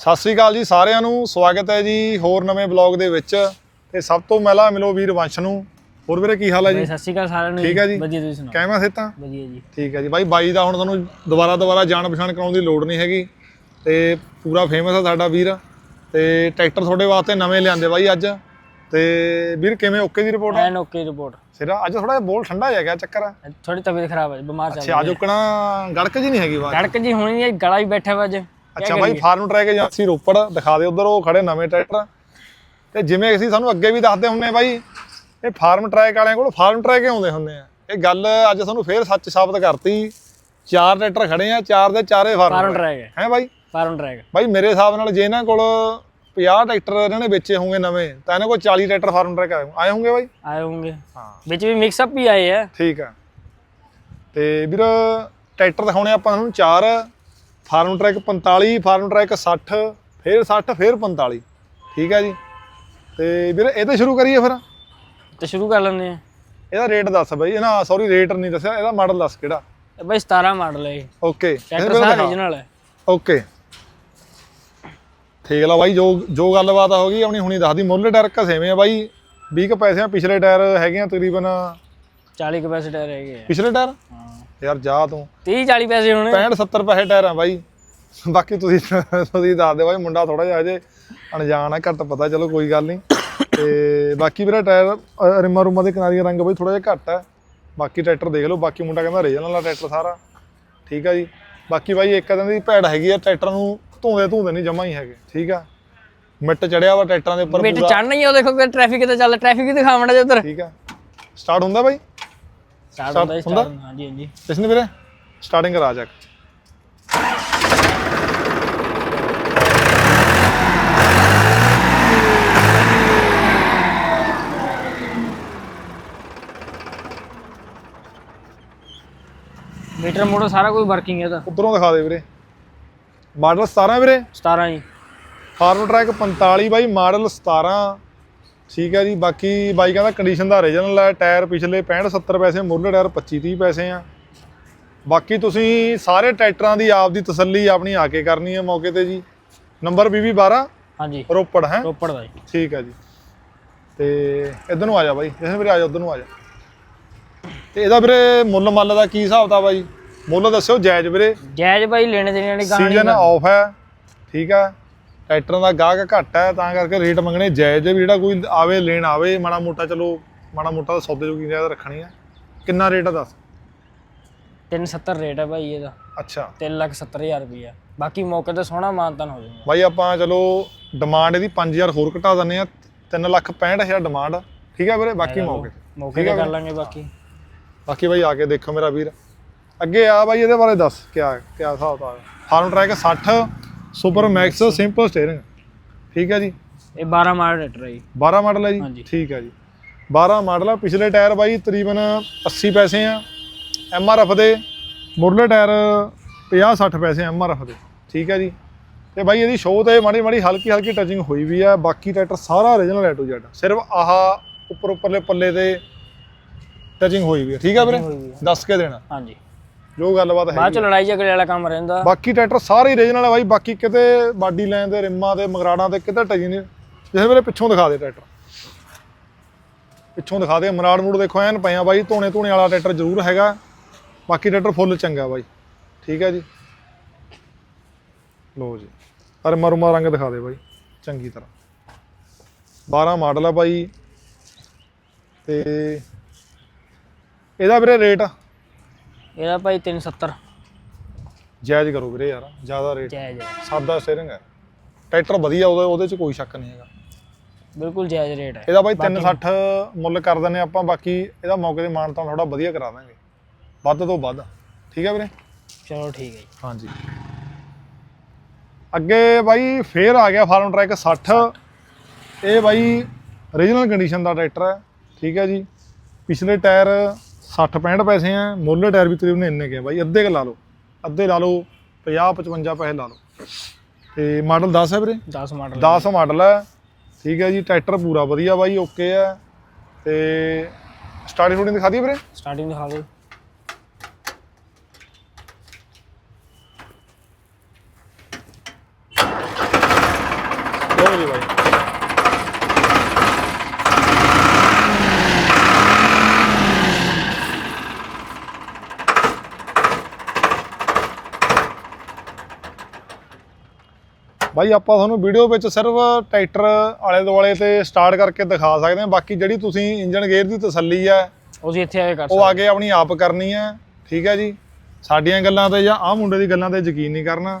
ਸਤਿ ਸ੍ਰੀ ਅਕਾਲ ਜੀ ਸਾਰਿਆਂ ਨੂੰ ਸਵਾਗਤ ਹੈ ਜੀ ਹੋਰ ਨਵੇਂ ਬਲੌਗ ਦੇ ਵਿੱਚ। ਤੇ ਸਭ ਤੋਂ ਪਹਿਲਾਂ ਮਿਲੋ ਵੀਰ ਵੰਸ਼ ਨੂੰ। ਹੋਰ ਵੀਰੇ ਕੀ ਹਾਲ ਹੈ ਜੀ? ਸਤਿ ਸ਼੍ਰੀ ਅਕਾਲ ਸਾਰਿਆਂ ਨੂੰ। ਠੀਕ ਹੈ ਜੀ। ਵਧੀਆ ਤੁਸੀਂ ਸੁਣਾਓ? ਕਿਵੇਂ ਸਿੱਤਾਂ ਵਧੀਆ ਜੀ। ਠੀਕ ਹੈ ਜੀ। ਬਾਈ ਬਾਈ ਦਾ ਹੁਣ ਤੁਹਾਨੂੰ ਦੁਬਾਰਾ ਦੁਬਾਰਾ ਜਾਣ ਪਛਾਣ ਕਰਾਉਣ ਦੀ ਲੋੜ ਨਹੀਂ ਹੈਗੀ। ਤੇ ਪੂਰਾ ਫੇਮਸ ਹੈ ਸਾਡਾ ਵੀਰ। ਤੇ ਟਰੈਕਟਰ ਤੁਹਾਡੇ ਵਾਸਤੇ ਨਵੇਂ ਲਿਆਂਦੇ ਬਾਈ ਅੱਜ। ਤੇ ਵੀਰ ਕਿਵੇਂ? ਓਕੇ ਦੀ ਰਿਪੋਰਟ ਐਨ ਓਕੇ ਰਿਪੋਰਟ ਸਿਰਾ ਅੱਜ ਥੋੜਾ ਜਿਹਾ ਬੋਲ ਠੰਡਾ ਜਿਹਾ ਗਿਆ ਚੱਕਰ ਆ। ਥੋੜੀ ਤਬੀਅਤ ਖਰਾਬ ਹੈ ਬਿਮਾਰ ਚੱਲ ਅੱਛਾ ਅੱਜ ਉਕਣਾ ਗੜਕ ਜੀ ਨਹੀਂ ਹੈਗੀ ਬਾਤ ਗੜਕ ਜੀ ਹੋਣੀ ਨਹੀਂ ਗਲਾ ਵੀ ਬੈਠਾ ਵਾ ਅੱਜ। ਅੱਛਾ ਬਾਈ ਫਾਰਮ ਟਰੈਕ ਏਜੰਸੀ ਰੋਪੜ ਦਿਖਾ ਦੇ ਉਧਰ ਉਹ ਖੜੇ ਨਵੇਂ ਟਰੈਕਟਰ ਤੇ ਜਿਵੇਂ ਅਸੀਂ ਸਾਨੂੰ ਅੱਗੇ ਵੀ ਦੱਸਦੇ ਹੁੰਨੇ ਬਾਈ ਇਹ ਫਾਰਮ ਟਰੈਕ ਵਾਲਿਆਂ ਕੋਲ ਫਾਰਮ ਟਰੈਕ ਹੀ ਆਉਂਦੇ ਹੁੰਦੇ ਆ। ਇਹ ਗੱਲ ਅੱਜ ਤੁਹਾਨੂੰ ਫੇਰ ਸੱਚ ਸਾਬਤ ਕਰਤੀ। ਚਾਰ ਟਰੈਕਟਰ ਖੜੇ ਆ ਚਾਰ ਦੇ ਚਾਰੇ ਫਾਰਮ ਟਰੈਕ। ਹੈ। ਬਾਈ? Farm track. ਬਾਈ ਮੇਰੇ ਹਿਸਾਬ ਨਾਲ ਜੇ ਇਹਨਾਂ ਕੋਲ 50 ਟਰੈਕਟਰ ਇਹਨਾਂ ਨੇ ਵੇਚੇ ਹੋਣਗੇ ਨਵੇਂ ਤਾਂ ਇਹਨਾਂ ਕੋਲ 40 ਟਰੈਕਟਰ ਫਾਰਮ ਟਰੈਕ ਆਏ ਆਏ ਹੋਣਗੇ ਬਾਈ? ਆਏ ਹੋਣਗੇ। ਹਾਂ। ਵਿੱਚ ਵੀ ਮਿਕਸ ਅਪ ਵੀ ਆਏ ਆ। ਠੀਕ ਆ। ਤੇ ਵੀਰ ਟਰੈਕਟਰ ਦਿਖਾਉਣੇ ਆਪਾਂ ਤੁਹਾਨੂੰ ਚਾਰ। ਫਾਰਮ ਟਰੈਕ 45 ਫਾਰਮ ਟਰੈਕ 60 ਫਿਰ 60 ਫਿਰ 45 ਠੀਕ ਹੈ ਜੀ? ਤੇ ਵੀਰ ਇਹ ਤੇ ਸ਼ੁਰੂ ਕਰੀਏ ਫਿਰ। ਤੇ ਸ਼ੁਰੂ ਕਰ ਲੈਂਦੇ ਆ। ਇਹਦਾ ਰੇਟ ਦੱਸ ਬਈ ਨਾ ਸੌਰੀ ਰੇਟ ਨਹੀਂ ਦੱਸਿਆ ਇਹਦਾ ਮਾਡਲ ਦੱਸ ਕਿਹੜਾ? ਇਹ ਬਾਈ 17 ਮਾਡਲ ਹੈ ਓਕੇ ਟਰੈਕਟਰ ਸਾਰਾ ਓਰੀਜਨਲ ਹੈ ਓਕੇ ਠੀਕ ਲਾ ਬਾਈ ਜੋ ਜੋ ਗੱਲਬਾਤ ਹੋ ਗਈ ਆਪਣੀ ਹੁਣੀ ਦੱਸਦੀ। ਮੁੱਲ ਟਾਇਰ ਘਸੇਵੇਂ ਆ ਬਾਈ। 20 ਕ ਪੈਸੇ ਆ ਪਿਛਲੇ ਟਾਇਰ ਹੈਗੇ ਆ ਤਕਰੀਬਨ 40 ਕਪੈਸਿਟੀ ਹੈਗੇ ਆ। ਪਿਛਲੇ ਟਾਇਰ? ਹਾਂ। ਯਾਰ ਜਾ ਤੂੰ। 30 40 ਪੈਸੇ ਹੋਣੇ। 65 70 ਪੈਸੇ ਟਾਇਰ ਆ ਬਾਈ। ਬਾਕੀ ਤੁਸੀਂ ਤੁਸੀਂ ਦੱਸ ਦਿਓ ਬਾਈ ਮੁੰਡਾ ਥੋੜਾ ਜਿਹਾ ਅਜੇ ਅਣਜਾਣ ਆ ਘੱਟ ਪਤਾ ਚਲੋ ਕੋਈ ਗੱਲ ਨਹੀਂ। ਤੇ ਬਾਕੀ ਵੀਰਾ ਟਾਇਰ ਰਿਮਾਂ ਰੁਮਾਂ ਦੇ ਕਿਨਾਰੀ ਰੰਗ ਬਾਈ ਥੋੜਾ ਜਿਹਾ ਘੱਟ ਹੈ ਬਾਕੀ ਟਰੈਕਟਰ ਦੇਖ ਲਓ ਬਾਕੀ ਮੁੰਡਾ ਕਹਿੰਦਾ ਰੀਜਨਲ ਆ ਟਰੈਕਟਰ ਸਾਰਾ। ਠੀਕ ਆ ਜੀ। ਬਾਕੀ ਬਾਈ ਇੱਕ ਦਿਨ ਦੀ ਭੈੜ ਹੈਗੀ ਆ ਟਰੈਕਟਰ ਨੂੰ ਧੂੰਦੇ ਧੂੰਦੇ ਨਹੀਂ ਜਮਾ ਹੀ ਹੈਗੇ। ਠੀਕ ਆ। ਮਿੱਟ ਚੜਿਆ ਵਾ ਟਰੈਕਟਰਾਂ ਦੇ ਉੱਪਰ ਮਿੰਟ ਚੜਨਾ ਹੀ ਆ ਉਹ ਦੇਖੋ ਕਿ ਟ੍ਰੈਫਿਕ ਤੇ ਚੱਲ ਟ੍ਰੈਫਿਕ ਹੀ ਦਿਖਾਵਣਾ ਜੇ ਉਧਰ। ਠੀਕ ਆ। ਸਟਾਰਟ ਹੁੰਦਾ ਬਾਈ? ਸਟਾਰਟ ਹੁੰਦਾ ਜੀ, ਹੁੰਦਾ? ਹਾਂਜੀ ਹਾਂਜੀ। ਜਸ਼ਨ ਵੀਰੇ ਸਟਾਰਟਿੰਗ ਕਰਾ ਜਾ ਮੀਟਰ ਮੋਟਰ ਸਾਰਾ ਕੋਈ ਵਰਕਿੰਗ ਹੈ ਇਹਦਾ ਉਧਰੋਂ ਦਿਖਾ ਦੇ ਵੀਰੇ। ਮਾਡਲ 17 ਵੀਰੇ। 17 ਜੀ। ਫਾਰਮ ਟਰੈਕ 45 ਬਾਈ ਮਾਡਲ 17 ਠੀਕ ਹੈ ਜੀ ਬਾਕੀ ਬਾਈਕਾਂ ਦਾ ਕੰਡੀਸ਼ਨ ਦਾ ਰੀਜਨਲ ਹੈ ਟਾਇਰ ਪਿਛਲੇ 65 70 ਪੈਸੇ ਮੁੱਢਲੇ ਟਾਇਰ 25 30 ਪੈਸੇ ਆ। ਬਾਕੀ ਤੁਸੀਂ ਸਾਰੇ ਟਰੈਕਟਰਾਂ ਦੀ ਆਪ ਦੀ ਤਸੱਲੀ ਆਪਣੀ ਆ ਕੇ ਕਰਨੀ ਹੈ ਮੌਕੇ ਤੇ ਜੀ। ਨੰਬਰ BB 12 ਹਾਂਜੀ। ਰੋਪੜ ਹੈ? ਰੋਪੜ ਦਾ ਜੀ। ਠੀਕ ਹੈ ਜੀ। ਤੇ ਇਧਰ ਨੂੰ ਆ ਜਾ ਬਾਈ ਜਿਸ ਵੀਰੇ ਆ ਜਾ ਉਧਰ ਨੂੰ ਆ ਜਾ। ਤੇ ਇਹਦਾ ਵੀਰੇ ਮੁੱਲ ਮੱਲ ਦਾ ਕੀ ਹਿਸਾਬ ਦਾ ਬਾਈ? ਮੁੱਲ ਦੱਸਿਓ ਜਾਇਜ਼ ਵੀਰੇ। ਜਾਇਜ਼ ਬਾਈ ਲੈਣੇ ਦੇਣੇ ਵਾਲੀ ਗਾਣੀ ਸੀਜ਼ਨ ਆਫ ਹੈ ਠੀਕ ਹੈ। ਟਰੈਕਟਰਾਂ ਦਾ ਗਾਹਕ ਘੱਟ ਹੈ ਤਾਂ ਕਰਕੇ ਰੇਟ ਮੰਗਣੇ ਜਾਇਜ਼ ਹੈ ਵੀ ਜਿਹੜਾ ਕੋਈ ਆਵੇ ਲੈਣ ਆਵੇ ਮਾੜਾ ਮੋਟਾ ਚਲੋ ਮਾੜਾ ਮੋਟਾ ਤਾਂ ਸੌਦੇ ਜੋਗੀ ਜ਼ਿਆਦਾ ਰੱਖਣੀ ਹੈ। ਕਿੰਨਾ ਰੇਟ ਆ ਦੱਸ? 370 ਰੇਟ ਹੈ ਭਾਈ ਇਹਦਾ। ਅੱਛਾ। 370000 ਰੁਪਇਆ ਬਾਕੀ ਮੌਕੇ ਤੇ ਸੋਹਣਾ ਮਾਨਤਨ ਹੋ ਜਾਊਗਾ। ਬਾਈ ਆਪਾਂ ਚਲੋ ਡਿਮਾਂਡ ਇਹਦੀ 5000 ਹੋਰ ਘਟਾ ਦਿੰਨੇ ਆ 3 ਲੱਖ 65000 ਡਿਮਾਂਡ ਠੀਕ ਹੈ ਵੀਰੇ? ਬਾਕੀ ਮੌਕੇ। ਮੌਕੇ ਤੇ ਕਰ ਲਾਂਗੇ ਬਾਕੀ। ਬਾਕੀ ਬਾਈ ਆ ਕੇ ਦੇਖੋ ਮੇਰਾ ਵੀਰ। ਅੱਗੇ ਆ ਬਾਈ ਇਹਦੇ ਬਾਰੇ ਦੱਸ ਕਿਆ ਕਿਆ ਹਿਸਾਬ ਦਾ Farmtrac 60 super max simple steering ਠੀਕ ਹੈ ਜੀ? ਇਹ 12 ਮਾਡਲ ਰੇਟਰ ਹੈ ਜੀ। 12 ਮਾਡਲ ਹੈ ਜੀ। ਠੀਕ ਹੈ ਜੀ। 12 ਮਾਡਲ ਆ। ਪਿਛਲੇ ਟਾਇਰ ਬਾਈ ਤਕਰੀਬਨ 80 ਪੈਸੇ ਆ। ਐਮ ਆਰ ਐਫ ਦੇ। ਮੁਰਲੇ ਟਾਇਰ 50 60 ਪੈਸੇ ਐਮ ਆਰ ਐਫ ਦੇ। ਠੀਕ ਹੈ ਜੀ। ਤੇ ਬਾਈ ਇਹਦੀ ਸ਼ੋਅ ਤੇ ਮਾੜੀ ਮਾੜੀ ਹਲਕੀ ਹਲਕੀ ਟਚਿੰਗ ਹੋਈ ਵੀ ਆ। ਬਾਕੀ ਟਰੈਕਟਰ ਸਾਰਾ origignal ਹੈ ਟੂ ਜ਼ੈਡ ਸਿਰਫ ਆਹ ਉੱਪਰ ਉੱਪਰਲੇ ਪੱਲੇ ਤੇ ਟਚਿੰਗ ਹੋਈ ਵੀ ਆ। ਠੀਕ ਆ ਵੀਰੇ? ਦੱਸ ਕੇ ਦੇਣਾ। ਹਾਂਜੀ। ਜੋ ਗੱਲਬਾਤ ਹੈ ਬਾਅਦ ਚ ਲੜਾਈ ਝਗੜੇ ਵਾਲਾ ਕੰਮ ਰਹਿੰਦਾ। ਬਾਕੀ ਟਰੈਕਟਰ ਸਾਰੇ origignal ਹੈ ਬਾਈ ਬਾਕੀ ਕਿਤੇ ਬਾਡੀ ਲਾਈਨ ਦੇ ਰਿਮਾਂ ਤੇ ਮਗਰਾੜਾਂ ਤੇ ਕਿਤੇ ਟਚਿੰਗ ਨਹੀਂ। ਜਿਸ ਵੇਲੇ ਪਿੱਛੋਂ ਦਿਖਾ ਦੇ ਟਰੈਕਟਰ। ਪਿੱਛੋਂ ਦਿਖਾ ਦੇ ਮਰਾੜ ਮੂੜ ਦੇਖੋ ਐਨ ਪਿਆ ਬਾਈ ਧੋਣੇ ਧੋਣੇ ਵਾਲਾ ਟਰੈਕਟਰ ਜ਼ਰੂਰ ਹੈਗਾ। ਬਾਕੀ ਟਰੈਕਟਰ ਫੁੱਲ ਚੰਗਾ ਬਾਈ। ਠੀਕ ਹੈ ਜੀ। ਲੋ ਜੀ। ਅਰੇ ਮਰੂਮਾ ਰੰਗ ਦਿਖਾ ਦੇ ਬਾਈ। ਚੰਗੀ ਤਰ੍ਹਾਂ। 12 ਮਾਡਲ ਆ ਬਾਈ। ਤੇ ਇਹਦਾ ਵੀਰੇ ਰੇਟ ਇਹਦਾ ਭਾਈ 370 ਜਾਇਜ਼ ਕਰੋ ਵੀਰੇ ਯਾਰ ਜ਼ਿਆਦਾ ਰੇਟ ਜਾਇਜ਼ ਹੈ। ਸਾਦਾ ਸਟੀਅਰਿੰਗ ਹੈ। ਟਰੈਕਟਰ ਵਧੀਆ ਉਹਦੇ ਉਹਦੇ ਚ ਕੋਈ ਸ਼ੱਕ ਨਹੀਂ ਹੈਗਾ। ਬਿਲਕੁਲ ਜਾਇਜ਼ ਰੇਟ ਹੈ। ਇਹਦਾ ਬਾਈ 360 ਮੁੱਲ ਕਰ ਦਿੰਨੇ ਆਪਾਂ ਬਾਕੀ ਇਹਦਾ ਮੌਕੇ ਤੇ ਮਾਨਤਾ ਥੋੜਾ ਵਧੀਆ ਕਰਾ ਦਾਂਗੇ। ਵੱਧ ਤੋਂ ਵੱਧ। ਠੀਕ ਹੈ ਵੀਰੇ? ਚਲੋ ਠੀਕ ਹੈ ਜੀ। ਹਾਂਜੀ। ਅੱਗੇ ਬਾਈ ਫੇਰ ਆ ਗਿਆ ਫਾਰਮ ਟਰੈਕ 60 ਇਹ ਬਾਈ ਰੀਜਨਲ ਕੰਡੀਸ਼ਨ ਦਾ ਟਰੈਕਟਰ ਹੈ। ਠੀਕ ਹੈ ਜੀ। ਪਿਛਲੇ ਟਾਇਰ 60 65 ਪੈਸੇ ਆ ਮੁੱਲ ਟਾਇਰ ਵੀ ਤਕਰੀਬਨ ਇੰਨੇ ਕੇ ਆ। ਬਾਈ ਅੱਧੇ ਕ ਲਾ ਲਓ। ਅੱਧੇ ਲਾ ਲਓ 50 55 ਪੈਸੇ ਲਾ ਲਓ। ਤੇ ਮਾਡਲ 10 ਹੈ ਵੀਰੇ? 10 ਮਾਡਲ 10 ਮਾਡਲ ਹੈ ਠੀਕ ਹੈ ਜੀ ਟਰੈਕਟਰ ਪੂਰਾ ਵਧੀਆ ਬਾਈ ਓਕੇ ਹੈ ਤੇ ਸਟਾਰਟਿੰਗ ਰੂਟਿੰਗ ਦਿਖਾ ਦਈਏ ਵੀਰੇ? ਸਟਾਰਟਿੰਗ ਦਿਖਾ ਦਿਓ ਲਓ ਜੀ ਬਾਈ ਬਾਈ ਆਪਾਂ ਤੁਹਾਨੂੰ ਵੀਡੀਓ ਵਿੱਚ ਸਿਰਫ ਟਰੈਕਟਰ ਆਲੇ ਦੁਆਲੇ ਤੇ ਸਟਾਰਟ ਕਰਕੇ ਦਿਖਾ ਸਕਦੇ ਹਾਂ। ਬਾਕੀ ਜਿਹੜੀ ਤੁਸੀਂ ਇੰਜਨ ਗੇਅਰ ਦੀ ਤਸੱਲੀ ਹੈ ਉਹ ਜੀ ਇੱਥੇ ਆ ਕੇ ਕਰ ਉਹ ਆ ਕੇ ਆਪਣੀ ਆਪ ਕਰਨੀ ਹੈ। ਠੀਕ ਹੈ ਜੀ? ਸਾਡੀਆਂ ਗੱਲਾਂ ਤੇ ਜਾਂ ਆਹ ਮੁੰਡੇ ਦੀ ਗੱਲਾਂ ਤੇ ਯਕੀਨ ਨਹੀਂ ਕਰਨਾ।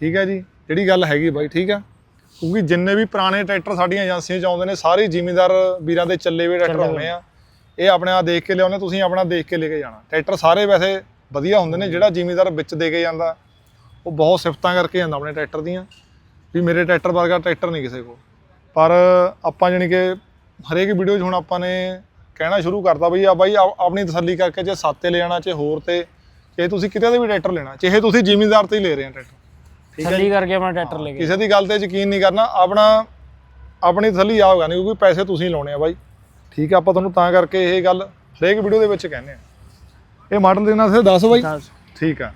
ਠੀਕ ਹੈ ਜੀ? ਜਿਹੜੀ ਗੱਲ ਹੈਗੀ ਬਾਈ ਠੀਕ ਹੈ? ਕਿਉਂਕਿ ਜਿੰਨੇ ਵੀ ਪੁਰਾਣੇ ਟਰੈਕਟਰ ਸਾਡੀਆਂ ਏਜੰਸੀਆਂ ਚ ਆਉਂਦੇ ਨੇ ਸਾਰੇ ਜ਼ਿਮੀਂਦਾਰ ਵੀਰਾਂ ਦੇ ਚੱਲੇ ਹੋਏ ਟਰੈਕਟਰ ਆਉਂਦੇ ਆ। ਇਹ ਆਪਣੇ ਆ ਦੇਖ ਕੇ ਲਿਆਉਂਦੇ ਤੁਸੀਂ ਆਪਣਾ ਦੇਖ ਕੇ ਲੈ ਕੇ ਜਾਣਾ। ਟਰੈਕਟਰ ਸਾਰੇ ਵੈਸੇ ਵਧੀਆ ਹੁੰਦੇ ਨੇ ਜਿਹੜਾ ਜ਼ਿਮੀਂਦਾਰ ਵਿੱਚ ਦੇ ਕੇ ਜਾਂਦਾ ਉਹ ਬਹੁਤ ਸਿਫਤਾਂ ਕਰਕੇ ਜਾਂਦਾ ਆਪਣੇ ਟਰੈਕਟਰ ਦੀਆਂ। ਵੀ ਮੇਰੇ ਟਰੈਕਟਰ ਵਰਗਾ ਟਰੈਕਟਰ ਨਹੀਂ ਕਿਸੇ ਕੋਲ। ਪਰ ਆਪਾਂ ਜਾਣੀ ਕਿ ਹਰੇਕ ਵੀਡੀਓ 'ਚ ਹੁਣ ਆਪਾਂ ਨੇ ਕਹਿਣਾ ਸ਼ੁਰੂ ਕਰਤਾ ਬਈ ਆ ਬਾਈ ਆਪਣੀ ਤਸੱਲੀ ਕਰਕੇ ਜੇ ਸੱਤ ਲੈ ਜਾਣਾ ਚਾਹੇ ਹੋਰ ਤੇ ਚਾਹੇ ਤੁਸੀਂ ਕਿਤੇ ਦੇ ਵੀ ਟਰੈਕਟਰ ਲੈਣਾ ਚਾਹੇ ਤੁਸੀਂ ਜ਼ਿਮੀਂਦਾਰ ਤੇ ਹੀ ਲੈ ਰਹੇ ਆ ਟਰੈਕਟਰ। ਠੀਕ ਹੈ ਥੱਲੀ ਕਰਕੇ ਆਪਣਾ ਟਰੈਕਟਰ ਲੈ ਕੇ। ਕਿਸੇ ਦੀ ਗੱਲ ਤੇ ਯਕੀਨ ਨਹੀਂ ਕਰਨਾ ਆਪਣਾ ਆਪਣੀ ਤਸੱਲੀ ਆ ਹੋਗਾ ਨਹੀਂ ਕਿਉਂਕਿ ਪੈਸੇ ਤੁਸੀਂ ਲਾਉਣੇ ਆ ਬਾਈ। ਠੀਕ ਆ ਆਪਾਂ ਤੁਹਾਨੂੰ ਤਾਂ ਕਰਕੇ ਇਹ ਗੱਲ ਹਰੇਕ ਵੀਡੀਓ ਦੇ ਵਿੱਚ ਕਹਿੰਦੇ ਆ। ਇਹ ਮਾਡਲ ਦੇ ਨਾਲ ਸੇ 10 ਬਾਈ। ਠੀਕ ਆ।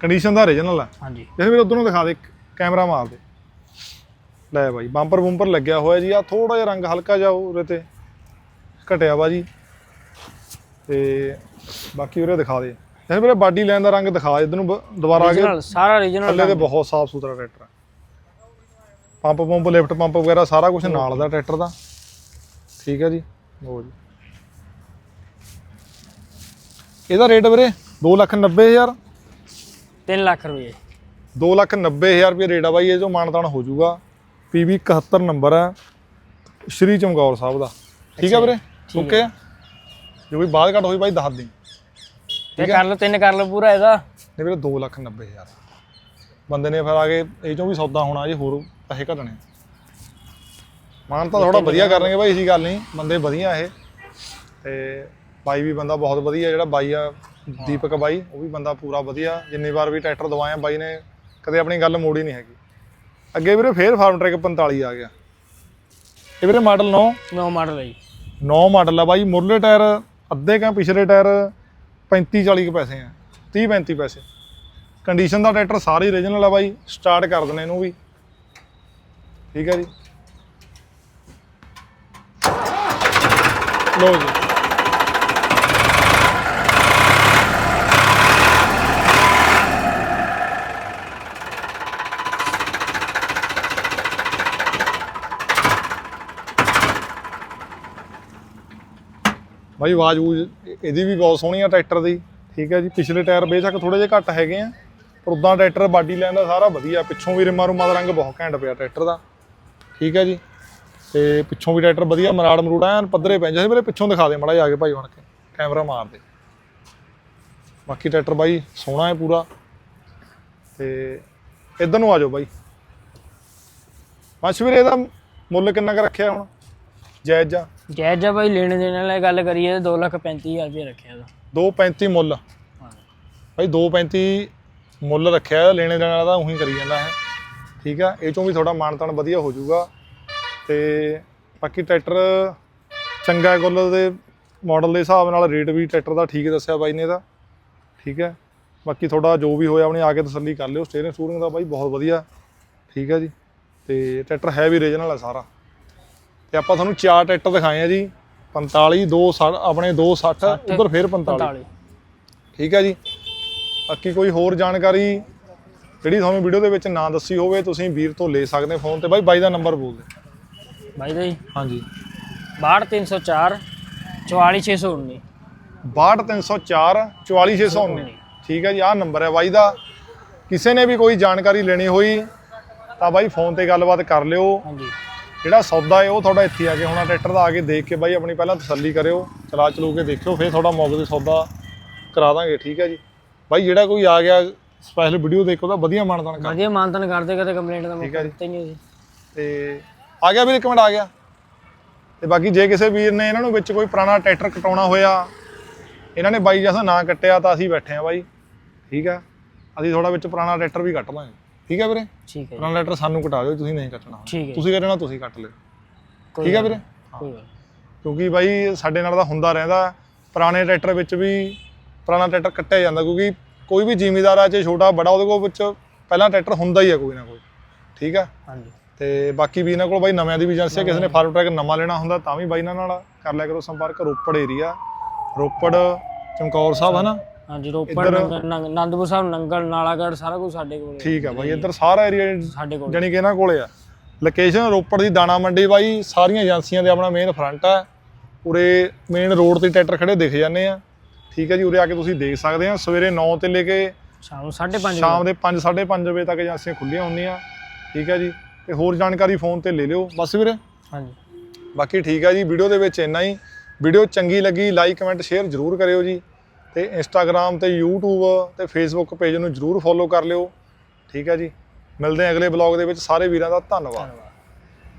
ਕੰਡੀਸ਼ਨ ਦਾ ਓਰੀਜਨਲ ਆ। ਹਾਂਜੀ। ਜਿਵੇਂ ਵੀਰੇ ਉਧਰੋਂ ਦਿਖਾ ਦੇ ਕੈਮਰਾ ਮਾਰ ਦੇ। ਲੈ ਬਾਈ ਬੰਪਰ ਬੰਪਰ ਲੱਗਿਆ ਹੋਇਆ ਜੀ ਆ ਥੋੜਾ ਜਿਹਾ ਰੰਗ ਹਲਕਾ ਜਿਹਾ ਉਹਦੇ ਤੇ ਘਟਿਆ ਵਾ ਜੀ। ਤੇ ਬਾਕੀ ਵੀਰੇ ਦਿਖਾ ਦੇ। ਜਿਵੇਂ ਵੀਰੇ ਬਾਡੀ ਲਾਈਨ ਦਾ ਰੰਗ ਦਿਖਾ ਇਧਰ ਨੂੰ ਦੁਬਾਰਾ ਆ original ਸਾਰਾ origignal ਥੱਲੇ ਤੇ ਬਹੁਤ ਸਾਫ਼ ਸੁਥਰਾ ਟਰੈਕਟਰ ਹੈ ਪੰਪ ਪੰਪ ਲਿਫਟ ਪੰਪ ਵਗੈਰਾ ਸਾਰਾ ਕੁਝ ਨਾਲ ਦਾ ਟਰੈਕਟਰ ਦਾ। ਠੀਕ ਹੈ ਜੀ। ਲਓ ਜੀ। ਇਹਦਾ ਰੇਟ ਵੀਰੇ 290000 3 ਲੱਖ ਰੁਪਏ। 290000 ਰੁਪਏ ਰੇਟ ਆ ਬਾਈ ਇਹ ਜੋ ਮਾਨਤਾਨ ਹੋ ਜਾਊਗਾ PB 71 ਨੰਬਰ ਹੈ ਸ਼੍ਰੀ ਚਮਕੌਰ ਸਾਹਿਬ ਦਾ। ਠੀਕ ਹੈ ਵੀਰੇ? ਓਕੇ। ਜੋ ਵੀ ਬਾਅਦ ਘਟ ਹੋਈ ਬਾਈ ਦੱਸ ਦੇ ਤੇ ਕਰ ਲਓ ਤਿੰਨ ਕਰ ਲਓ ਪੂਰਾ ਇਹਦਾ। ਨਹੀਂ ਵੀਰੇ 290000 ਬੰਦੇ ਨੇ ਫਿਰ ਆ ਕੇ ਇਹ ਚੋਂ ਵੀ ਸੌਦਾ ਹੋਣਾ ਜੇ ਹੋਰ ਪੈਸੇ ਘਟਣੇ। ਮਾਨ ਤਾਂ ਥੋੜਾ ਵਧੀਆ ਕਰਨਗੇ ਬਾਈ ਇਸੀ ਗੱਲ ਨਹੀਂ। ਬੰਦੇ ਵਧੀਆ ਇਹ। ਤੇ ਬਾਈ ਵੀ ਬੰਦਾ ਬਹੁਤ ਵਧੀਆ ਜਿਹੜਾ ਬਾਈ ਆ ਦੀਪਕ ਬਾਈ ਉਹ ਵੀ ਬੰਦਾ ਪੂਰਾ ਵਧੀਆ। ਜਿੰਨੀ ਵਾਰ ਵੀ ਟਰੈਕਟਰ ਦਵਾਇਆ ਬਾਈ ਨੇ ਕਦੇ ਆਪਣੀ ਗੱਲ ਮੋੜੀ ਨਹੀਂ ਹੈਗੀ। ਅੱਗੇ ਵੀਰੇ ਫੇਰ ਫਾਰਮ ਟਰੈਕ 45 ਆ ਗਿਆ। ਇਹ ਵੀਰੇ ਮਾਡਲ 9 ਨੋ ਮਾਡਲ ਹੈ ਜੀ। 9 ਮਾਡਲ ਆ ਬਾਈ ਮੁਰਲੇ ਟਾਇਰ ਅੱਧੇ ਕਾ ਪਿਛਲੇ ਟਾਇਰ 35 40 ਕੁ ਪੈਸੇ ਆ 30 35 ਪੈਸੇ। ਕੰਡੀਸ਼ਨ ਦਾ ਟਰੈਕਟਰ ਸਾਰੇ ਓਰੀਜਨਲ ਆ ਬਾਈ ਸਟਾਰਟ ਕਰ ਦਨੇ ਇਹਨੂੰ ਵੀ। ਠੀਕ ਹੈ ਜੀ। ਲੋ ਜੀ। ਬਾਈ ਆਵਾਜ਼ ਵੂਜ ਇਹਦੀ ਵੀ ਬਹੁਤ ਸੋਹਣੀ ਆ ਟਰੈਕਟਰ ਦੀ। ਠੀਕ ਹੈ ਜੀ, ਪਿਛਲੇ ਟਾਇਰ ਬੇਸ਼ੱਕ ਥੋੜੇ ਜਿਹੇ ਘੱਟ ਹੈਗੇ ਆ, ਪਰ ਉਦਾਂ ਟਰੈਕਟਰ ਬਾਡੀ ਲਾਈਨ ਦਾ ਸਾਰਾ ਵਧੀਆ। ਪਿੱਛੋਂ ਵੀ ਰਿਮਾ ਰੁਮਾ ਦਾ ਰੰਗ ਬਹੁਤ ਘੈਂਟ ਪਿਆ ਟਰੈਕਟਰ ਦਾ। ਠੀਕ ਹੈ ਜੀ, ਤੇ ਪਿੱਛੋਂ ਵੀ ਟਰੈਕਟਰ ਵਧੀਆ ਮਰਾੜ ਮਰੂੜਾ ਐਨ ਪੱਧਰੇ ਪੈ ਜਾਂਦੇ, ਮੇਰੇ ਪਿੱਛੋਂ ਦਿਖਾ ਦੇ ਮੜਾ ਜਾ ਕੇ ਭਾਈ ਬਣ ਕੇ, ਕੈਮਰਾ ਮਾਰ ਦੇ। ਬਾਕੀ ਟਰੈਕਟਰ ਬਾਈ ਸੋਹਣਾ ਹੈ ਪੂਰਾ। ਤੇ ਇਧਰ ਨੂੰ ਆ ਜਾਓ ਬਾਈ। ਮਸ਼ਵੀਰ ਇਹਦਾ ਮੁੱਲ ਕਿੰਨਾ ਕੁ ਰੱਖਿਆ ਹੁਣ? ਜਾਇਜ਼ ਜਾ ਜੈ ਜੈ ਭਾਈ ਲੈਣੇ ਦੇਣ ਵਾਲੀ ਗੱਲ ਕਰੀਏ ਤਾਂ 2 ਲੱਖ 35000 ਰੁਪਏ ਰੱਖਿਆ ਇਹਦਾ। 235 ਮੁੱਲ। ਹਾਂ ਭਾਈ 235 ਮੁੱਲ ਰੱਖਿਆ ਲੈਣੇ ਦੇਣ ਵਾਲਾ ਤਾਂ ਉਹੀ ਕਰੀ ਜਾਂਦਾ ਹੈ। ਠੀਕ ਆ ਇਹ ਚੋਂ ਵੀ ਥੋੜਾ ਮਾਨਤਾਨ ਵਧੀਆ ਹੋ ਜਾਊਗਾ। ਤੇ ਬਾਕੀ ਟਰੈਕਟਰ ਚੰਗਾ ਗੁੱਲ ਦੇ ਮਾਡਲ ਦੇ ਹਿਸਾਬ ਨਾਲ ਰੇਟ ਵੀ ਟਰੈਕਟਰ ਦਾ ਠੀਕ ਦੱਸਿਆ ਬਾਈ ਨੇ ਇਹਦਾ। ਠੀਕ ਹੈ ਬਾਕੀ ਤੁਹਾਡਾ ਜੋ ਵੀ ਹੋਇਆ ਉਹਨੇ ਆ ਕੇ ਤਸੱਲੀ ਕਰ ਲਿਓ। ਸਟੀਅਰਿੰਗ ਸਟੂਰਿੰਗ ਦਾ ਬਾਈ ਬਹੁਤ ਵਧੀਆ। ਠੀਕ ਹੈ ਜੀ ਤੇ ਟਰੈਕਟਰ ਹੈ ਵੀ ਰੀਜਨਲ ਹੈ ਸਾਰਾ। ਤੇ ਆਪਾਂ ਤੁਹਾਨੂੰ ਚਾਰ ਟਰੈਕਟਰ ਦਿਖਾਏ ਆ ਜੀ। 45 2 ਆਪਣੇ 260 ਉਧਰ ਫੇਰ 45 45 ਠੀਕ ਹੈ ਜੀ। ਬਾਕੀ ਕੋਈ ਹੋਰ ਜਾਣਕਾਰੀ ਜਿਹੜੀ ਤੁਹਾਨੂੰ ਵੀਡੀਓ ਦੇ ਵਿੱਚ ਨਾ ਦੱਸੀ ਹੋਵੇ ਤੁਸੀਂ ਵੀਰ ਤੋਂ ਲੈ ਸਕਦੇ ਫੋਨ ਤੇ। ਬਾਈ ਬਾਈ ਦਾ ਨੰਬਰ ਬੋਲ ਦੇ ਭਾਈ ਦਾ ਜੀ। ਹਾਂਜੀ। 62304 44619 62304 44619 ਠੀਕ ਹੈ ਜੀ ਆਹ ਨੰਬਰ ਹੈ ਬਾਈ ਦਾ। ਕਿਸੇ ਨੇ ਵੀ ਕੋਈ ਜਾਣਕਾਰੀ ਲੈਣੀ ਹੋਈ ਤਾਂ ਬਾਈ ਫੋਨ ਤੇ ਗੱਲਬਾਤ ਕਰ ਲਿਓ। ਹਾਂਜੀ। ਜਿਹੜਾ ਸੌਦਾ ਹੈ ਉਹ ਤੁਹਾਡਾ ਇੱਥੇ ਆ ਕੇ ਹੋਣਾ। ਟਰੈਕਟਰ ਦਾ ਆ ਕੇ ਦੇਖ ਕੇ ਬਾਈ ਆਪਣੀ ਪਹਿਲਾਂ ਤਸੱਲੀ ਕਰਿਓ ਚਲਾ ਚਲੂ ਕੇ ਦੇਖਿਓ ਫਿਰ ਤੁਹਾਡਾ ਮੌਕੇ ਤੇ ਸੌਦਾ ਕਰਾ ਦਾਂਗੇ ਠੀਕ ਹੈ ਜੀ। ਬਾਈ ਜਿਹੜਾ ਕੋਈ ਆ ਗਿਆ ਸਪੈਸ਼ਲ ਵੀਡੀਓ ਦੇਖੋ ਤਾਂ ਵਧੀਆ ਮਾਨਦਾਨ ਕਰ। ਵਧੀਆ ਮਾਨਤਨ ਕਰਦੇ ਕਦੇ ਕੰਪਲੇਂਟ ਦਾ ਹੈ। ਮੌਕਾ ਦਿੱਤਾ ਹੀ ਨਹੀਂ ਜੀ ਤੇ ਆ ਗਿਆ ਵੀਰ ਇੱਕ ਮਿੰਟ ਆ ਗਿਆ। ਤੇ ਬਾਕੀ ਜੇ ਕਿਸੇ ਵੀਰ ਨੇ ਇਹਨਾਂ ਨੂੰ ਵਿੱਚ ਕੋਈ ਪੁਰਾਣਾ ਟਰੈਕਟਰ ਕਟਾਉਣਾ ਹੋਇਆ ਇਹਨਾਂ ਨੇ ਬਾਈ ਜੈਸਾ ਨਾ ਕੱਟਿਆ ਤਾਂ ਅਸੀਂ ਬੈਠੇ ਆ ਬਾਈ। ਠੀਕ ਆ ਅਸੀਂ ਥੋੜਾ ਵਿੱਚ ਪੁਰਾਣਾ ਟਰੈਕਟਰ ਵੀ ਕੱਟ ਦਾਂਗੇ ਠੀਕ ਆ ਵੀਰੇ? ਠੀਕ ਹੈ ਜੀ। ਪੁਰਾਣਾ ਟਰੈਕਟਰ ਸਾਨੂੰ ਕਟਾ ਦਿਓ ਤੁਸੀਂ ਨਹੀਂ ਕੱਟਣਾ। ਠੀਕ ਹੈ ਤੁਸੀਂ ਕੱਟਣਾ ਤੁਸੀਂ ਕੱਟ ਲਿਓ। ਕੋਈ ਠੀਕ ਗੱਲ ਵੀਰੇ? ਕੋਈ ਗੱਲ ਕਿਉਂਕਿ ਬਾਈ ਸਾਡੇ ਨਾਲ ਤਾਂ ਹੁੰਦਾ ਰਹਿੰਦਾ। ਪੁਰਾਣੇ ਟਰੈਕਟਰ ਵਿੱਚ ਵੀ ਪੁਰਾਣਾ ਟਰੈਕਟਰ ਕੱਟਿਆ ਜਾਂਦਾ ਕਿਉਂਕਿ ਕੋਈ ਵੀ ਜ਼ਿਮੀਦਾਰ ਆ ਚਾਹੇ ਛੋਟਾ ਬੜਾ ਉਹਦੇ ਕੋਲ ਵਿੱਚ ਪਹਿਲਾਂ ਟਰੈਕਟਰ ਹੁੰਦਾ ਹੀ ਆ ਕੋਈ ਨਾ ਕੋਈ। ਠੀਕ ਆ? ਹਾਂਜੀ। ਤੇ ਬਾਕੀ ਵੀ ਇਹਨਾਂ ਕੋਲ ਬਾਈ ਨਵਿਆਂ ਦੀ ਵੀ ਏਜੰਸੀ ਹੈ ਕਿਸੇ ਨੇ ਫਾਰਮ ਟਰੈਕ ਨਵਾਂ ਲੈਣਾ ਹੁੰਦਾ ਤਾਂ ਵੀ ਬਾਈ ਇਹਨਾਂ ਨਾਲ ਕਰ ਲਿਆ ਕਰੋ ਸੰਪਰਕ। ਰੋਪੜ ਏਰੀਆ ਰੋਪੜ ਚਮਕੌਰ ਸਾਹਿਬ ਹਨਾ? ਹਾਂਜੀ ਰੋਪੜ ਨੰਗਲ ਨੰਗ- ਸਾਹਿਬ ਨੰਗਲ ਨਾਲਾਗੜ੍ਹ ਸਾਰਾ ਕੁਝ ਸਾਡੇ ਕੋਲ। ਠੀਕ ਆ ਬਾਈ ਇੱਧਰ ਸਾਰਾ ਏਰੀਆ ਸਾਡੇ ਕੋਲ ਜਾਣੀ ਕਿ ਇਹਨਾਂ ਕੋਲੇ ਆ। ਲੋਕੇਸ਼ਨ ਰੋਪੜ ਦੀ ਦਾਣਾ ਮੰਡੀ ਬਾਈ ਸਾਰੀਆਂ ਏਜੰਸੀਆਂ ਦੇ ਆਪਣਾ ਮੇਨ ਫਰੰਟ ਆ। ਉਰੇ ਮੇਨ ਰੋਡ ਤੇ ਟਰੈਕਟਰ ਖੜੇ ਦਿਖ ਜਾਂਦੇ ਆ। ਠੀਕ ਹੈ ਜੀ ਉਰੇ ਆ ਕੇ ਤੁਸੀਂ ਦੇਖ ਸਕਦੇ ਆ ਸਵੇਰੇ 9 ਤੋਂ ਲੈ ਕੇ ਸ਼ਾਮ ਨੂੰ 5:30 ਸ਼ਾਮ ਦੇ 5 5:30 ਵਜੇ ਤੱਕ ਏਜੰਸੀਆਂ ਖੁੱਲੀਆਂ ਹੁੰਦੀਆਂ। ਠੀਕ ਹੈ ਜੀ ਤੇ ਹੋਰ ਜਾਣਕਾਰੀ ਫੋਨ ਤੇ ਲੈ ਲਿਓ। ਬਸ ਵੀਰੇ। ਹਾਂਜੀ। ਬਾਕੀ ਠੀਕ ਹੈ ਜੀ ਵੀਡੀਓ ਦੇ ਵਿੱਚ ਇੰਨਾ ਹੀ। ਵੀਡੀਓ ਚੰਗੀ ਲੱਗੀ ਲਾਈਕ ਕਮੈਂਟ ਸ਼ੇਅਰ ਜ਼ਰੂਰ ਕਰਿਓ ਜੀ। ਤੇ ਇੰਸਟਾਗ੍ਰam ਤੇ YouTube ਤੇ Facebook ਪੇਜ ਨੂੰ ਜ਼ਰੂਰ ਫੋਲੋ ਕਰ ਲਿਓ। ਠੀਕ ਹੈ ਜੀ। ਮਿਲਦੇ ਹਾਂ ਅਗਲੇ ਬਲੌਗ ਦੇ ਵਿੱਚ। ਸਾਰੇ ਵੀਰਾਂ ਦਾ ਧੰਨਵਾਦ।